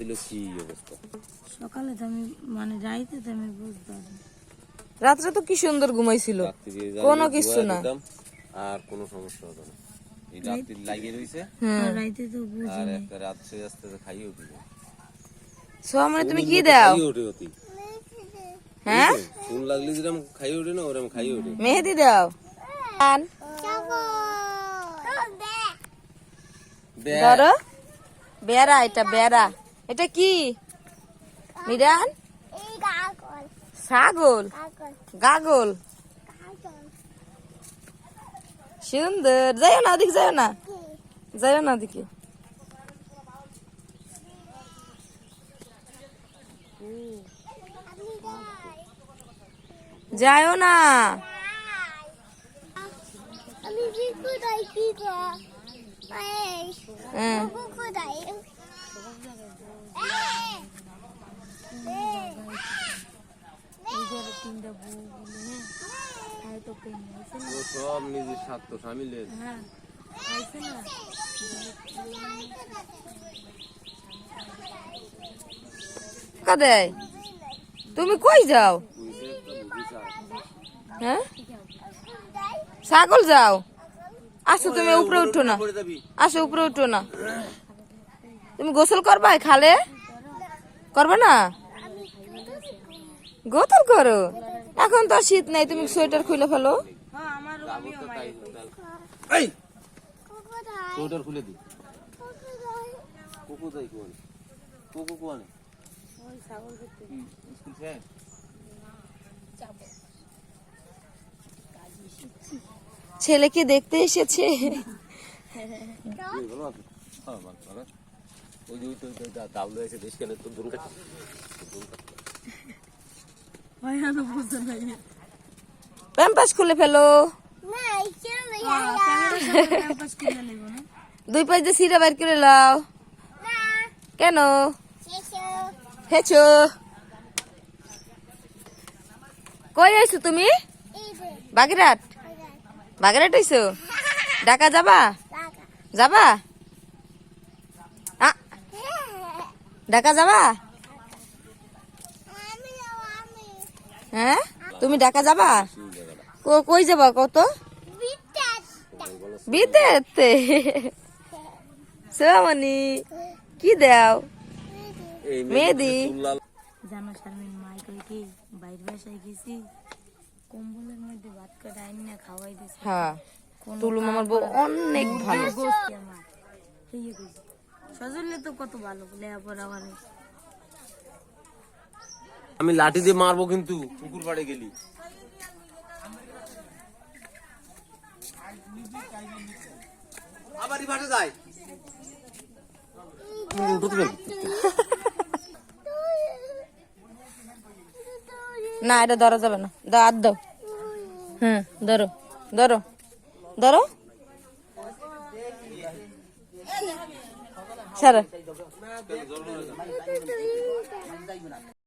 ছিল কি অবস্থা? সকালে তো আমি মানে তো আমি রাত্রে তো কি সুন্দর ঘুমাইছিল? কোনো কিছু না। আর কোনো সমস্যা হতো না। এই রাত্রি লাগিয়ে রয়েছে হুম। রাইতে তো বুঝি আর একটা রাত সে আস্তে আস্তে খাইয়েও দিবে সোয়া তুমি কি দাও? খাইয়ে ওঠে অতি। হ্যাঁ? লাগলে যেরকম খাইয়ে ওঠে না ওরকম খাইয়ে ওঠে মেহেদি দাও। আন, ধরো। বেড়া এটা বেড়া। এটা কি? মিরান? ছাগল? গাগল। সুন্দর। যাইও না ওদিকে যাইও না। যাইও না ওদিকে। যাইও না। আমি কি কোথায় কি হ্যাঁ। কোথায়? সব নিজের স্বার্থ দেয়? তুমি কই যাও? হ্যাঁ? ছাগল যাও। আসো তুমি উপরে উঠো না। আসো উপরে উঠো না। তুমি গোসল করবা খালে? করবে না? গোসল করো। এখন তো আর শীত নাই তুমি সোয়েটার খুলে ফেলো। আমার এই কুকু কোথায় সোয়েটার খুলে দি ছেলেকে দেখতে এসেছে। প্যাম্পাস খুলে ফেলো। দুই পাশ দিয়ে সিরা বাইর করে লাও। কেন? হেছো কই আইছো তুমি? বাগেরহাট? বাগেরহাট। আইছো? ঢাকা যাবা? যাবা? ঢাকা যাবা? হ্যাঁ? তুমি ঢাকা যাবা? কো- কই যাবা কত? বিদেতে সোমনি কি দাও? এই মেহেদি। জানো শারমিন মাই কই কি বাইরে বাসায় গেছি? কম্বলের মধ্যে ভাত কাটা আইন না খাওয়াই দিছে। হ্যাঁ তুলু মামার বউ অনেক ভালো। তো কত ভালো লেখাপড়া মানে আমি লাঠি দিয়ে মারবো কিন্তু পুকুর পাড়ে গেলি। আবার ভাষা যায়। না এটা ধরা যাবে না। দাও আর দাও হুম ধরো। ধরো। ধরো। সারা